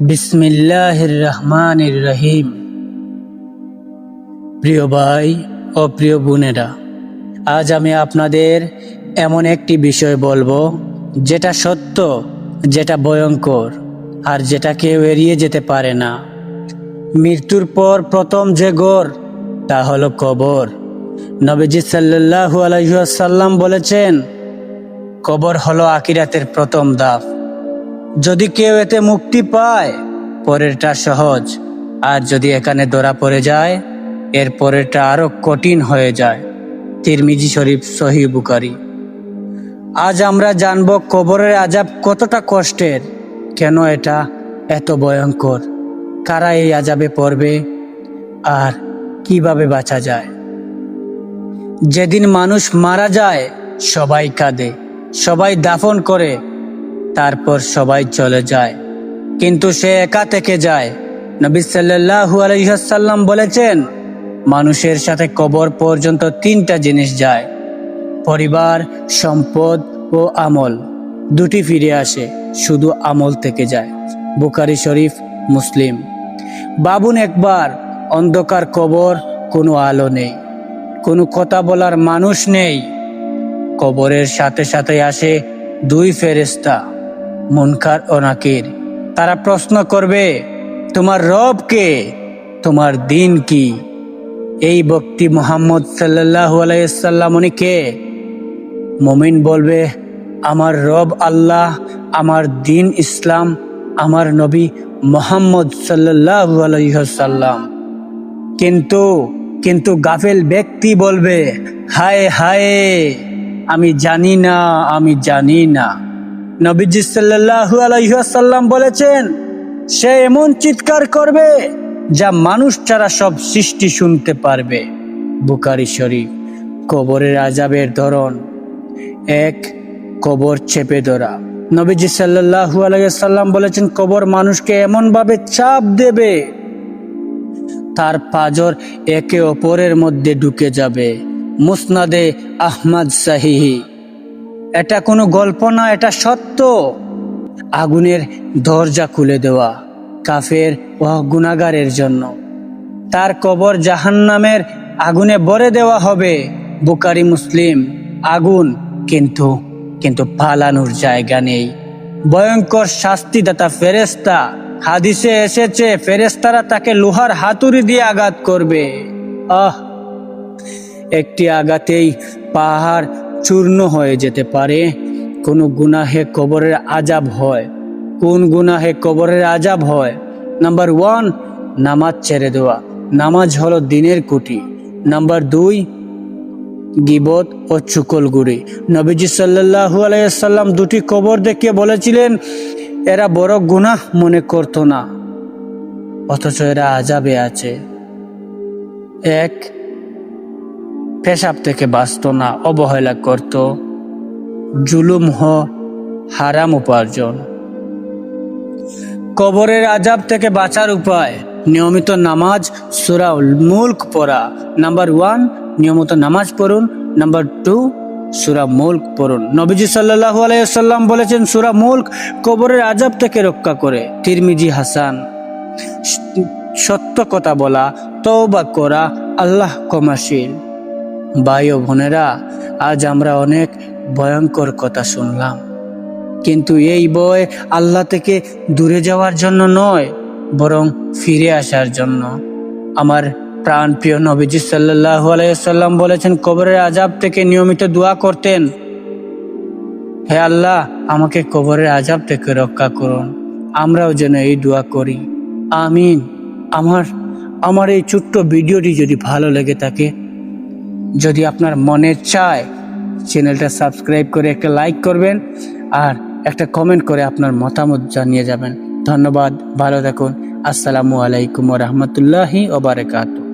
বিসমিল্লাহির রহমানির রহিম প্রিয় ভাই ও প্রিয় বোনেরা, আজ আমি আপনাদের এমন একটি বিষয় বলব, যেটা সত্য, যেটা ভয়ঙ্কর, আর যেটা কেউ এড়িয়ে যেতে পারে না। মৃত্যুর পর প্রথম যে গড় তা হলো কবর। নবীজি সাল্লাল্লাহু আলাইসাল্লাম বলেছেন, কবর হলো আকিরাতের প্রথম ধাপ যদি কেউ এতে মুক্তি পায়, পরেরটা সহজ। আর যদি এখানে ধরা পড়ে যায়, এর পরেরটা আরও কঠিন হয়ে যায়। তিরমিজি শরীফ, সহি বুকারি আজ আমরা জানব কবরের আজাব কতটা কষ্টের। কেন এটা এত ভয়ঙ্কর? কারা এই আজাবে পড়বে? আর কীভাবে বাঁচা যায়? যেদিন মানুষ মারা যায়, সবাই কাঁদে, সবাই দাফন করে তারপর সবাই চলে যায়। কিন্তু সে একা থেকে যায়। নবী সাল্লাল্লাহু আলাইসাল্লাম বলেছেন, মানুষের সাথে কবর পর্যন্ত তিনটা জিনিস যায়। পরিবার, সম্পদ ও আমল। দুটি ফিরে আসে, শুধু আমল থেকে যায়। বুকারি শরীফ, মুসলিম। বাবুন একবার, অন্ধকার কবর, কোনো আলো নেই। কোনো কথা বলার মানুষ নেই। কবরের সাথে সাথে আসে দুই ফেরেস্তা মুনকার ও নাকির। তারা প্রশ্ন করবে, তোমার রব কে? তোমার দিন কি? এই ব্যক্তি মোহাম্মদ সাল্লাহ আলাইসাল্লাম উনি কে? মমিন বলবে, আমার রব আল্লাহ, আমার দিন ইসলাম, আমার নবী মোহাম্মদ সাল্লাহ আলাইসাল্লাম কিন্তু কিন্তু গাফেল ব্যক্তি বলবে, হায় হায়, আমি জানি না, আমি জানি না। নবীজি সাল্লাল্লাহু আলাইসাল্লাম বলেছেন, সে এমন চিৎকার করবে যা মানুষ ছাড়া সব সৃষ্টি শুনতে পারবে। বুকারি শরীফ, কবরের আজাবের ধরন। এক, কবর চেপে ধরা। নবীজি সাল্লাল্লাহু আলাইসাল্লাম বলেছেন, কবর মানুষকে এমনভাবে চাপ দেবে, তার পাজর একে অপরের মধ্যে ঢুকে যাবে। মুসনাদে আহমদ সাহিহি। এটা কোনো গল্প না, এটা সত্য। আগুনের দরজা খুলে দেওয়া কাফের ও গুনাগারের জন্য। তার কবর জাহান্নামের আগুনে ভরে দেওয়া হবে। বুকারি মুসলিম, আগুন কিন্তু কিন্তু পালানোর জায়গা নেই। ভয়ঙ্কর শাস্তিদাতা ফেরেস্তা হাদিসে এসেছে ফেরেস্তারা তাকে লোহার হাতুড়ি দিয়ে আঘাত করবে। আহ! একটি আঘাতেই পাহাড় চূর্ণ হয়ে যেতে পারে। কোনো গুনাহে কবরের আজাব হয়। কোন গুনাহে কবরের আজাব হয়? নাম্বার ওয়ান, নামাজ ছেড়ে দেওয়া। নামাজ হলো দিনের কুটি। নাম্বার দুই, গিবত ও চুকলগুড়ি নবীজি সাল্লাহু আলাইসাল্লাম দুটি কবর দেখিয়ে বলেছিলেন, এরা বড় গুনাহ মনে করতো না, অথচ এরা আজাবে আছে। এক পেশাব থেকে বাঁচত না অবহেলা করত, জুলুম হ, হারাম উপার্জন। কবরের আজাব থেকে বাঁচার উপায়, নিয়মিত নামাজ সুরা মুল্ক পড়া। নাম্বার ওয়ান, নিয়মিত নামাজ পড়ুন। নাম্বার টু, সুরা মুল্ক পড়ুন। নবীজি সাল্লাহ আলাইসাল্লাম বলেছেন, সুরা মুল্ক কবরের আজাব থেকে রক্ষা করে। তিরমিজি হাসান, সত্য কথা বলা, তওবা করা আল্লাহ কমাশীল ভাই ও বোনেরা, আজ আমরা অনেক ভয়ঙ্কর কথা শুনলাম। কিন্তু এই বই আল্লাহ থেকে দূরে যাওয়ার জন্য নয়, বরং ফিরে আসার জন্য। আমার প্রাণ প্রিয় নবীজি সাল্লাহ আলাইসাল্লাম বলেছেন, কবরের আজাব থেকে নিয়মিত দোয়া করতেন। হে আল্লাহ, আমাকে কবরের আজাব থেকে রক্ষা করুন। আমরাও যেন এই দোয়া করি। আমিন। আমার আমার এই ছোট্ট ভিডিওটি যদি ভালো লেগে থাকে যদি আপনার মনে চায় চ্যানেলটা সাবস্ক্রাইব করে একটা লাইক করবেন আর একটা কমেন্ট করে আপনার মতামত জানিয়ে যাবেন। ধন্যবাদ, ভালো থাকুন। আসসালামু আলাইকুম রহমতুল্লাহি ওবরাকাতু